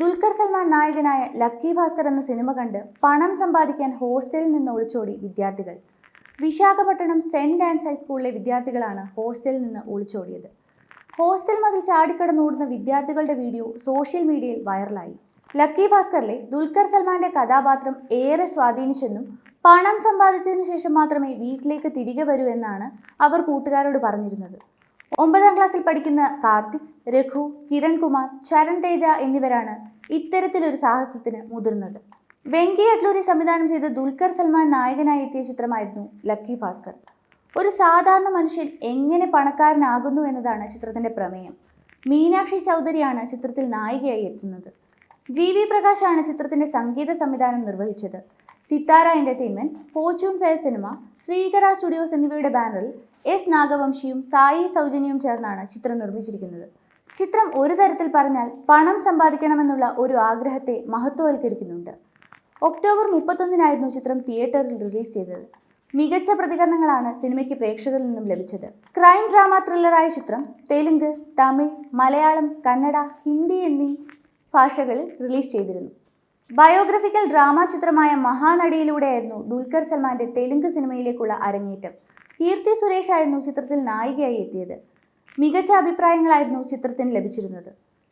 ദുൽഖർ സൽമാൻ നായകനായ ലക്കി ഭാസ്കർ എന്ന സിനിമ കണ്ട് പണം സമ്പാദിക്കാൻ ഹോസ്റ്റലിൽ നിന്ന് ഒളിച്ചോടി വിദ്യാർത്ഥികൾ. വിശാഖപട്ടണം സെന്റ് ഡാൻസ് ഹൈസ്കൂളിലെ വിദ്യാർത്ഥികളാണ് ഹോസ്റ്റലിൽ നിന്ന് ഒളിച്ചോടിയത്. ഹോസ്റ്റൽ മതിൽ ചാടിക്കടന്നോടുന്ന വിദ്യാർത്ഥികളുടെ വീഡിയോ സോഷ്യൽ മീഡിയയിൽ വൈറലായി. ലക്കി ഭാസ്കറിലെ ദുൽഖർ സൽമാന്റെ കഥാപാത്രം ഏറെ സ്വാധീനിച്ചെന്നും പണം സമ്പാദിച്ചതിനു ശേഷം മാത്രമേ വീട്ടിലേക്ക് തിരികെ വരൂ എന്നാണ് അവർ കൂട്ടുകാരോട് പറഞ്ഞിരുന്നത്. ഒമ്പതാം ക്ലാസ്സിൽ പഠിക്കുന്ന കാർത്തിക് രഘു കിരൺകുമാർ ചരൺ തേജ എന്നിവരാണ് ഇത്തരത്തിലൊരു സാഹസത്തിന് മുതിർന്നത്. വെങ്കി അട്ലൂരി സംവിധാനം ചെയ്ത ദുൽഖർ സൽമാൻ നായകനായി എത്തിയ ചിത്രമായിരുന്നു ലക്കി ഭാസ്കർ. ഒരു സാധാരണ മനുഷ്യൻ എങ്ങനെ പണക്കാരനാകുന്നു എന്നതാണ് ചിത്രത്തിന്റെ പ്രമേയം. മീനാക്ഷി ചൗധരിയാണ് ചിത്രത്തിൽ നായികയായി എത്തുന്നത്. ജി വി പ്രകാശാണ് ചിത്രത്തിന്റെ സംഗീത സംവിധാനം നിർവഹിച്ചത്. Sithara entertainments fortune fair cinema Srikara studios എന്നിവയുടെ ബാനറിൽ എസ് നാഗവംശിയും സായി സൗജന്യവും ചേർന്നാണ് ചിത്രം നിർമ്മിച്ചിരിക്കുന്നത്. ചിത്രം ഒരു തരത്തിൽ പറഞ്ഞാൽ പണം സമ്പാദിക്കണമെന്നുള്ള ഒരു ആഗ്രഹത്തെ മഹത്വവൽക്കരിക്കുന്നുണ്ട്. ഒക്ടോബർ മുപ്പത്തൊന്നിനായിരുന്നു ചിത്രം തിയേറ്ററിൽ റിലീസ് ചെയ്തത്. മികച്ച പ്രതികരണങ്ങളാണ് സിനിമയ്ക്ക് പ്രേക്ഷകരിൽ നിന്നും ലഭിച്ചത്. ക്രൈം ഡ്രാമ ത്രില്ലറായ ചിത്രം തെലുങ്ക് തമിഴ് മലയാളം കന്നഡ ഹിന്ദി എന്നീ ഭാഷകളിൽ റിലീസ് ചെയ്തിരുന്നു. ബയോഗ്രഫിക്കൽ ഡ്രാമ ചിത്രമായ മഹാനടിയിലൂടെയായിരുന്നു ദുൽഖർ സൽമാന്റെ തെലുങ്ക് സിനിമയിലേക്കുള്ള അരങ്ങേറ്റം. കീർത്തി സുരേഷ് ആയിരുന്നു ചിത്രത്തിൽ നായികയായി എത്തിയത്. മികച്ച അഭിപ്രായങ്ങളായിരുന്നു ചിത്രത്തിന് ലഭിച്ചിരുന്നത്.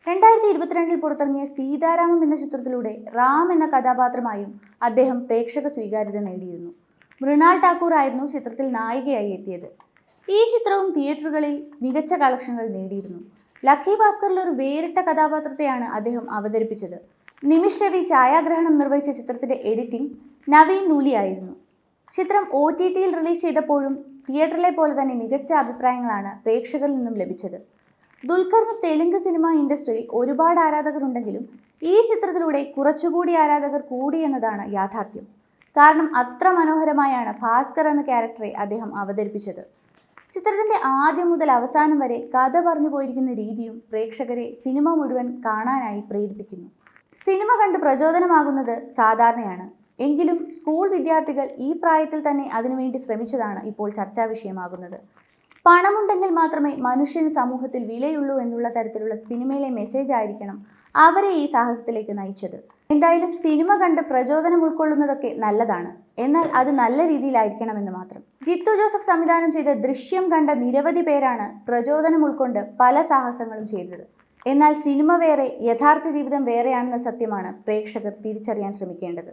രണ്ടായിരത്തി ഇരുപത്തിരണ്ടിൽ പുറത്തിറങ്ങിയ സീതാരാമം എന്ന ചിത്രത്തിലൂടെ റാം എന്ന കഥാപാത്രമായും അദ്ദേഹം പ്രേക്ഷക സ്വീകാര്യത നേടിയിരുന്നു. മൃണാൾ ടാക്കൂർ ആയിരുന്നു ചിത്രത്തിൽ നായികയായി എത്തിയത്. ഈ ചിത്രവും തിയേറ്ററുകളിൽ മികച്ച കളക്ഷനുകൾ നേടിയിരുന്നു. ലക്കി ഭാസ്കറിൽ ഒരു വേറിട്ട കഥാപാത്രത്തെയാണ് അദ്ദേഹം അവതരിപ്പിച്ചത്. നിമിഷ് രവി ഛായാഗ്രഹണം നിർവഹിച്ച ചിത്രത്തിന്റെ എഡിറ്റിംഗ് നവീൻ നൂലിയായിരുന്നു ചിത്രം ഒ ടി ടിയിൽ റിലീസ് ചെയ്തപ്പോഴും തിയേറ്ററിലെ പോലെ തന്നെ മികച്ച അഭിപ്രായങ്ങളാണ് പ്രേക്ഷകരിൽ നിന്നും ലഭിച്ചത്. ദുൽഖറിന് തെലുങ്ക് സിനിമ ഇൻഡസ്ട്രിയിൽ ഒരുപാട് ആരാധകരുണ്ടെങ്കിലും ഈ ചിത്രത്തിലൂടെ കുറച്ചുകൂടി ആരാധകർ കൂടി എന്നതാണ് യാഥാർത്ഥ്യം. കാരണം അത്ര മനോഹരമായാണ് ഭാസ്കർ എന്ന ക്യാരക്ടറെ അദ്ദേഹം അവതരിപ്പിച്ചത്. ചിത്രത്തിന്റെ ആദ്യം മുതൽ അവസാനം വരെ കഥ പറഞ്ഞു പോയിരിക്കുന്ന രീതിയും പ്രേക്ഷകരെ സിനിമ മുഴുവൻ കാണാനായി പ്രേരിപ്പിക്കുന്നു. സിനിമ കണ്ട് പ്രചോദനമാകുന്നത് സാധാരണയാണ്. എങ്കിലും സ്കൂൾ വിദ്യാർത്ഥികൾ ഈ പ്രായത്തിൽ തന്നെ അതിനുവേണ്ടി ശ്രമിച്ചതാണ് ഇപ്പോൾ ചർച്ചാ വിഷയമാകുന്നത്. പണമുണ്ടെങ്കിൽ മാത്രമേ മനുഷ്യൻ സമൂഹത്തിൽ വിലയുള്ളൂ എന്നുള്ള തരത്തിലുള്ള സിനിമയിലെ മെസ്സേജ് ആയിരിക്കണം അവരെ ഈ സാഹസത്തിലേക്ക് നയിച്ചത്. എന്തായാലും സിനിമ കണ്ട് പ്രചോദനം ഉൾക്കൊള്ളുന്നതൊക്കെ നല്ലതാണ്. എന്നാൽ അത് നല്ല രീതിയിലായിരിക്കണമെന്ന് മാത്രം. ജിത്തു ജോസഫ് സംവിധാനം ചെയ്ത ദൃശ്യം കണ്ട നിരവധി പേരാണ് പ്രചോദനം ഉൾക്കൊണ്ട് പല സാഹസങ്ങളും ചെയ്തത്. എന്നാൽ സിനിമ വേറെ യഥാർത്ഥ ജീവിതം വേറെയാണെന്ന സത്യമാണ് പ്രേക്ഷകർ തിരിച്ചറിയാൻ ശ്രമിക്കേണ്ടത്.